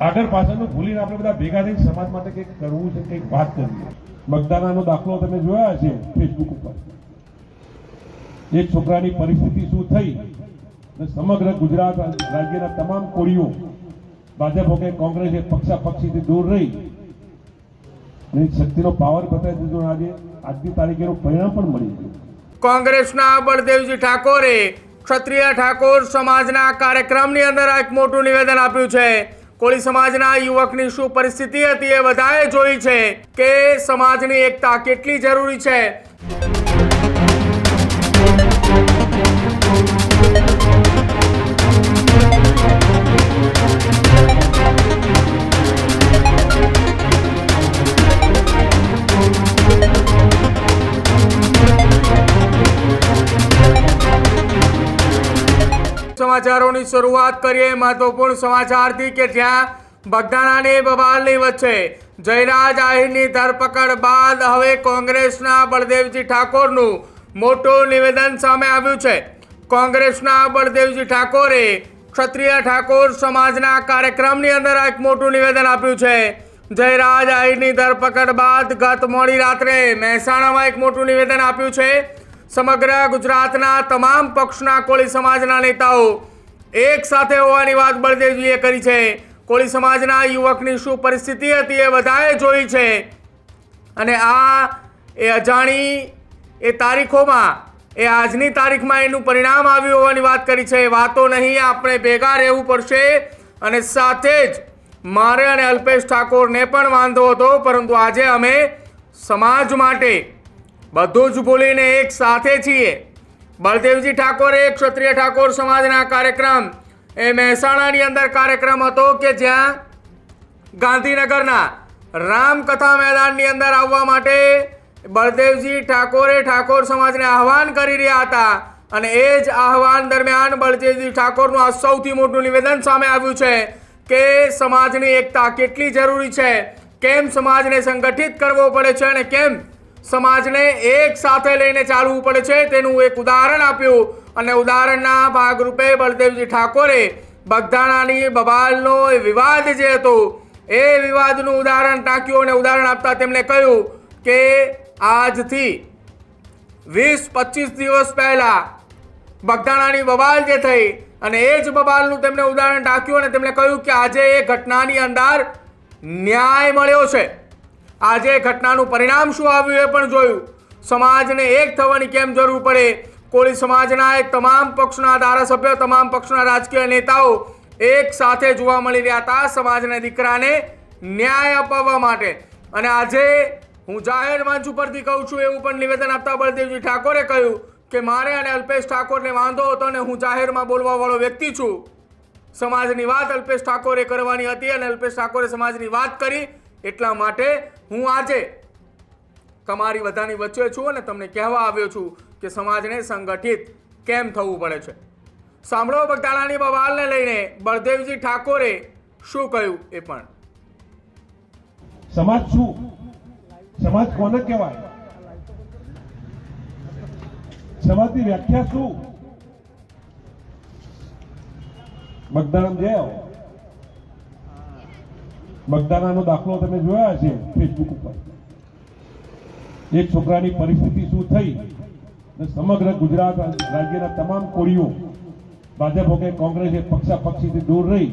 આગળ પાછળનું ભૂલીને આપણે બધા ભેગા થઈને સમાજ માટે કંઈક કરવું છે, કંઈક વાત કરવી મગદાનાનો દાખલો તમે જોયા છે ફેસબુક ઉપર. એક છોકરાની પરિસ્થિતિ શું થઈ અને સમગ્ર ગુજરાત રાજ્યના તમામ કોળીઓ, ભાજપ કે કોંગ્રેસ એ પક્ષાપક્ષીથી દૂર રહી. અને શક્તિનો પાવર બતાવી દીધો આજે આજની તારીખેનું પરિણામ પણ મળી ગયું. કોંગ્રેસના બળદેવજી ઠાકોરે ક્ષત્રિય ઠાકોર સમાજના કાર્યક્રમની અંદર એક મોટું નિવેદન આપ્યું છે. કોળી સમાજના યુવકની શું પરિસ્થિતિ હતી એ બધાએ જોઈ છે કે સમાજની એકતા કેટલી જરૂરી છે? સમાચારોની શરૂઆત કરીએ મહત્વપૂર્ણ સમાચારથી કે જ્યાં બગદાણાની બબાલની વચ્ચે જયરાજ આહિરની ધરપકડ બાદ હવે કોંગ્રેસના બળદેવજી ઠાકોરનું મોટું નિવેદન સામે આવ્યું છે. કોંગ્રેસના બળદેવજી ઠાકોરે ક્ષત્રિય ઠાકોર સમાજના કાર્યક્રમની અંદર એક મોટું નિવેદન આપ્યું છે. જયરાજ આહિરની ધરપકડ બાદ ગત મોડી રાત્રે મહેસાણામાં એક મોટું નિવેદન આપ્યું છે. સમગ્ર ગુજરાતના તમામ પક્ષના કોળી સમાજના નેતાઓ એક સાથે હોવાની વાત બળદેવજીએ કરી છે. કોળી સમાજના યુવકની શું પરિસ્થિતિ હતી એ બધાએ જોઈ છે. અને આ એ અજાણી એ તારીખોમાં, એ આજની તારીખમાં એનું પરિણામ આવ્યું હોવાની વાત કરી છે. વાતો નહીં, આપણે ભેગા રહેવું પડશે. અને સાથે જ મારે અને અલ્પેશ ઠાકોરને પણ વાંધો હતો, પરંતુ આજે અમે સમાજ માટે બધું જ ભૂલીને એક સાથે છીએ. બળદેવજી ઠાકોરે ક્ષત્રિય ઠાકોર સમાજના કાર્યક્રમ એ મહેસાણાની અંદર કાર્યક્રમ હતો કે જ્યાં ગાંધીનગરના રામકથા મેદાનની અંદર આવવા માટે બળદેવજી ઠાકોરે ઠાકોર સમાજને આહવાન કરી રહ્યા હતા. અને એ જ આહવાન દરમિયાન બળદેવજી ઠાકોરનું આ સૌથી મોટું નિવેદન સામે આવ્યું છે કે સમાજની એકતા કેટલી જરૂરી છે, કેમ સમાજને સંગઠિત કરવો પડે છે અને કેમ સમાજને એક સાથે લઈને ચાલવું પડે છે. તેનું એક ઉદાહરણ આપ્યું અને ઉદાહરણના ભાગરૂપે બળદેવજી ઠાકોરે બગદાણાની બબાલનો એ વિવાદ જે હતો, એ વિવાદનું ઉદાહરણ ટાંક્યું અને ઉદાહરણ આપતા તેમણે કહ્યું કે આજથી વીસ પચીસ દિવસ પહેલાં બગદાણાની બબાલ જે થઈ અને એ જ બબાલનું તેમણે ઉદાહરણ ટાંક્યું અને તેમણે કહ્યું કે આજે એ ઘટનાની અંદર ન્યાય મળ્યો છે. આજે ઘટનાનું પરિણામ શું આવ્યું એ પણ જોયું. સમાજને એક થવાની કેમ જરૂર પડે? કોળી સમાજના એક તમામ પક્ષના ધારાસભ્યો, તમામ પક્ષના રાજકીય નેતાઓ એક સાથે જોવા મળી રહ્યા હતા સમાજના દીકરાને ન્યાય અપાવવા માટે. અને આજે હું જાહેર મંચ ઉપરથી કહું છું, એવું પણ નિવેદન આપતા બળદેવજી ઠાકોરે કહ્યું કે મારે અને અલ્પેશ ઠાકોરને વાંધો હતો અને હું જાહેરમાં બોલવા વાળો વ્યક્તિ છું. સમાજની વાત અલ્પેશ ઠાકોરે કરવાની હતી અને અલ્પેશ ઠાકોરે સમાજની વાત કરી એટલા માટે હું આજે તમારી બધાની વચ્ચે છું અને તમને કહેવા આવ્યો છું કે સમાજને સંગઠિત કેમ થવું પડે છે. સાંભળો બગદાણાની બવાલને લઈને બળદેવજી ઠાકોરે શું કહ્યું એ પણ. સમાજ શું? સમાજ કોને કહેવાય? સમાજની વ્યાખ્યા શું? મગદાણા જઈ આવો મગદાનાનો દાખલો તમે જોયા છે ફેસબુક ઉપર. એક છોકરાની પરિસ્થિતિ શું થઈ સમગ્ર ગુજરાત રાજ્યના તમામ કોળીઓ ભાજપ હોય કે કોંગ્રેસ એ પક્ષાપક્ષીથી દૂર રહી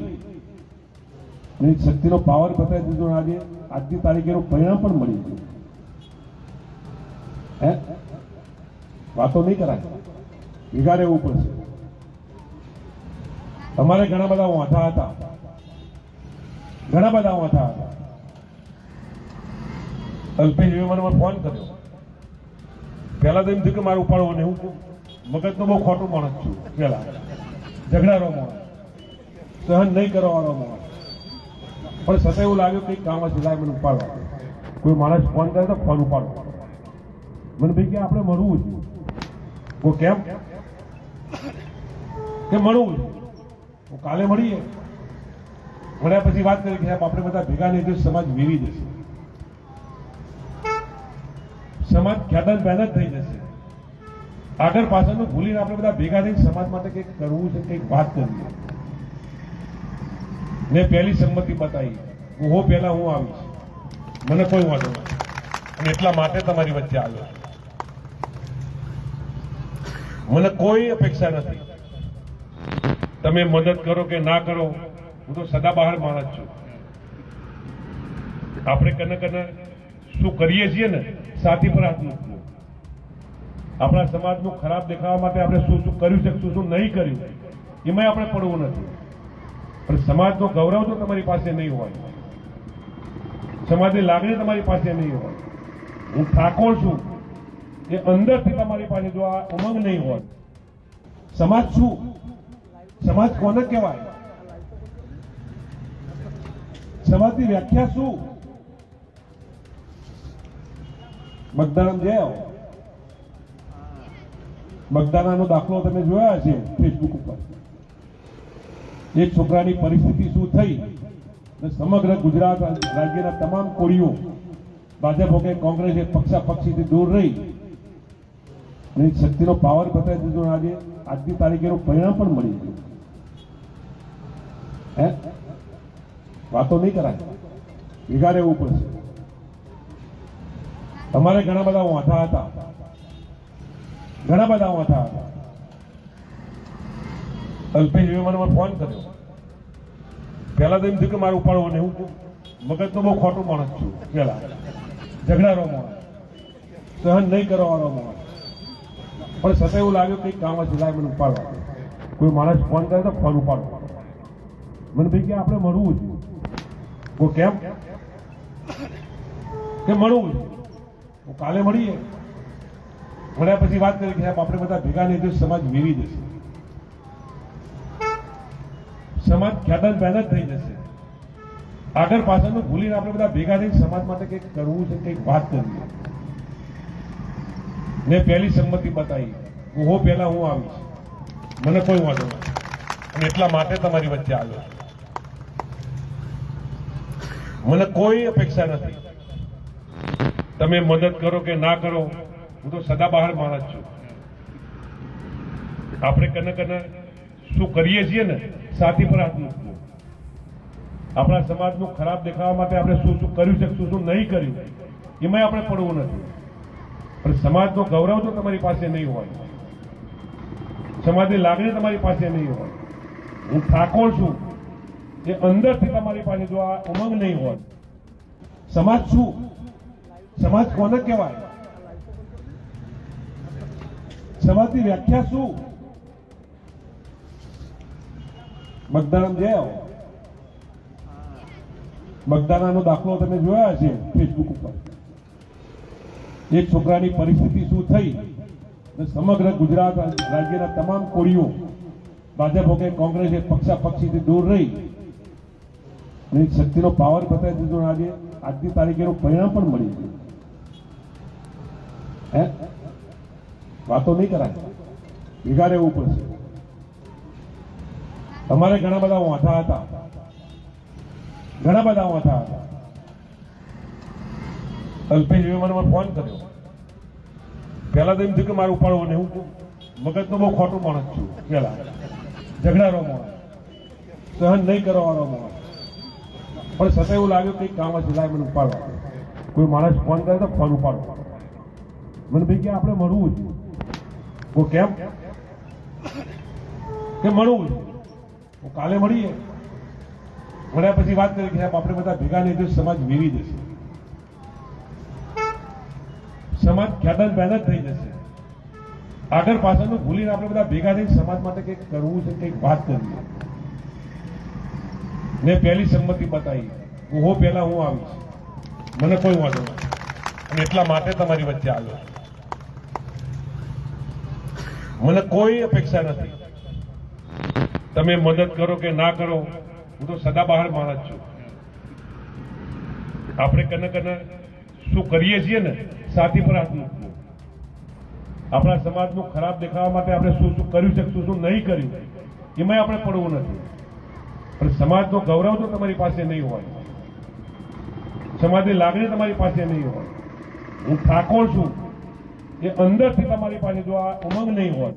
અને શક્તિનો પાવર બતાવી દીધો આજે આજની તારીખે એનું પરિણામ પણ મળી ગયું. હે? વાતો નહીં કરાય. ભેગા રહેવું પડશે. તમારે ઘણા બધા વાંધા હતા. ઘણા બધા વાંધા હતા. અલ્પેશ મને ફોન કર્યો. પહેલાં તો એમ થયું કે મારે ઉપાડવો નહીં હું મગજનો બહુ ખોટું માણસ છું, પહેલા. ઝઘડારો માણસ. સહન નહીં કરવાનો માણસ. પણ છતાં એવું લાગ્યું કે કામ જ મને ઉપાડવા કોઈ માણસ ફોન કરે તો ફોન ઉપાડો. મને ભાઈ કે આપણે મળવું છે. હું કેમ? કે મળવું હું કાલે મળીએ મળ્યા પછી વાત કરી કે સાહેબ, આપણે બધા ભેગા નહીં તો સમાજ વેરી જશે સમાજ ખ્યાતન બેન થઈ જશે. આગળ પાછળનું ભૂલીને આપણે બધા ભેગા થઈને સમાજ માટે કંઈક કરવું છે, કંઈક વાત કરવી. મેં પહેલી સંમતિ બતાવી. હું પહેલા હું આવીશ. મને કોઈ વાંધો નથી. અને એટલા માટે તમારી વચ્ચે આવ્યો મને કોઈ અપેક્ષા નથી. તમે મદદ કરો કે ના કરો હું તો સદાબહાર માણસ છું. આપણે કને કને શું કરીએ છીએ ને, સાથી પર હાથ મૂકવું. આપણા સમાજનું ખરાબ દેખાવા માટે આપણે શું શું કર્યું છે, શું શું નહીં કર્યું એમાં આપણે પડવું નથી. પણ સમાજનો ગૌરવ તો તમારી પાસે નહીં હોય. સમાજની લાગણી તમારી પાસે નહીં હોય. હું ઠાકોર છું, એ અંદરથી તમારી પાસે જો આ ઉમંગ નહીં હોય. સમાજ શું? સમાજ કોને કહેવાય? સમાજની વ્યાખ્યા શું? મતદાન જઈ આવો દાખલો તમે જોયા છે ફેસબુક ઉપર. એક છોકરાની પરિસ્થિતિ શું થઈ? સમગ્ર ગુજરાત રાજ્યના તમામ કોળીઓ, ભાજપ કે કોંગ્રેસ એ પક્ષાપક્ષીથી દૂર રહી. અને શક્તિનો પાવર બતાવી દીધો આજે. આજની તારીખે પરિણામ પણ મળી ગયું. હે? વાતો નહીં કરાય. ભેગા રહેવું પડશે. તમારે ઘણા બધા વાંધા હતા. ઘણા બધા વાંધા હતા. અલ્પેશ વિમાને મને ફોન કર્યો. પહેલા તો એમ થયું કે મારે ઉપાડવો ને હું મગજનો બહુ ખોટું માણસ છું. પેલા ઝઘડારો માણસ. સહન નહીં કરવાનો માણસ. પણ છતાં એવું લાગ્યું કંઈક કામ હશે મને ઉપાડવા કોઈ માણસ ફોન કરે તો ફોન ઉપાડો. મને ભાઈ કે આપણે મળવું છે હું કેમ? કે મળવું? હું કાલે મળીએ. મળ્યા પછી વાત કરી કે સાહેબ, આપણે બધા ભેગા નહીં થયું સમાજ વેરી જશે સમાજ ખ્યાદાન પહેલા થઈ જશે. આગળ પાછળનું ભૂલીને આપણે બધા ભેગા થઈને સમાજ માટે કંઈક કરવું છે, કંઈક વાત કરવી મેં પહેલી સંમતિ બતાવી. હો પહેલા હું આવીશ. મને કોઈ વાંધો નથી. અને એટલા માટે તમારી વચ્ચે આવ્યો મને કોઈ અપેક્ષા નથી. તમે મદદ કરો કે ના કરો, હું તો સદાબહાર માણસ છું. આપણે કને કને શું કરીએ છીએ ને, સાથી પર હાથ મૂકવું. આપણા સમાજનું ખરાબ દેખાવા માટે આપણે શું શું કર્યું છે, શું શું નહીં કર્યું એમાં આપણે પડવું નથી. પણ સમાજનો ગૌરવ તો તમારી પાસે નહીં હોય. સમાજની લાગણી તમારી પાસે નહીં હોય. હું ઠાકોર છું. એ અંદરથી તમારી પાસે જો આ ઉમંગ નહીં હોય સમાજ શું? સમાજ કોને કહેવાય? સમાજની વ્યાખ્યા શું? જઈ આવો. મગદાનાનો દાખલો તમે જોયા છે ફેસબુક ઉપર. એક છોકરાની પરિસ્થિતિ શું થઈ? સમગ્ર ગુજરાત રાજ્યના તમામ કોળીઓ, ભાજપ કે કોંગ્રેસ પક્ષાપક્ષીથી દૂર રહી. અને શક્તિનો પાવર બતાવી દીધો આજે આજની તારીખે એનું પરિણામ પણ મળી ગયું. હે? વાતો નહીં કરાય. ભેગા રહેવું પડશે. તમારે ઘણા બધા વાંધા હતા. ઘણા બધા વાંધા હતા. અલ્પેશ વિમાનમાં મને ફોન કર્યો. પહેલા તો એમ થયું કે મારે ઉપાડવો ને હું મગજનો બહુ ખોટું માણસ છું. પેલા ઝઘડારો માણસ. સહન નહીં કરવાનો માણસ. પણ છતાં એવું લાગ્યું કંઈક કામ હશે લાય મને ઉપાડવા કોઈ માણસ ફોન કરે તો ફોન ઉપાડો. મને ભાઈ કે આપણે મળવું છે હું કેમ? કે મળવું જ. કાલે મળીએ. મળ્યા પછી વાત કરી કે સાહેબ, આપણે બધા ભેગા નહીં તો સમાજ મેળવી જશે સમાજ પહેલા જ થઈ જશે. આગળ પાછળનું ભૂલીને આપણે બધા ભેગા થઈને સમાજ માટે કંઈક કરવું છે, કંઈક વાત કરવી મેં પહેલી સંમતિ બતાવી. પહેલાં પહેલા હું આવીશ. મને કોઈ વાંધો નથી. અને એટલા માટે તમારી વચ્ચે આવ્યો મને કોઈ અપેક્ષા નથી. તમે મદદ કરો કે ના કરો, હું તો સદાબહાર માણસ છું. આપણે કને કને શું કરીએ છીએ ને, સાથી પર હાથ મૂકવું આપણા સમાજનું ખરાબ દેખાવા માટે આપણે શું શું કર્યું છે, શું શું નહીં કર્યું એમાં આપણે પડવું નથી. પણ સમાજનો ગૌરવ તો તમારી પાસે નહીં હોય. સમાજની લાગણી તમારી પાસે નહીં હોય. હું ઠાકોર છું. એ અંદરથી તમારી પાસે જો આ ઉમંગ નહીં હોય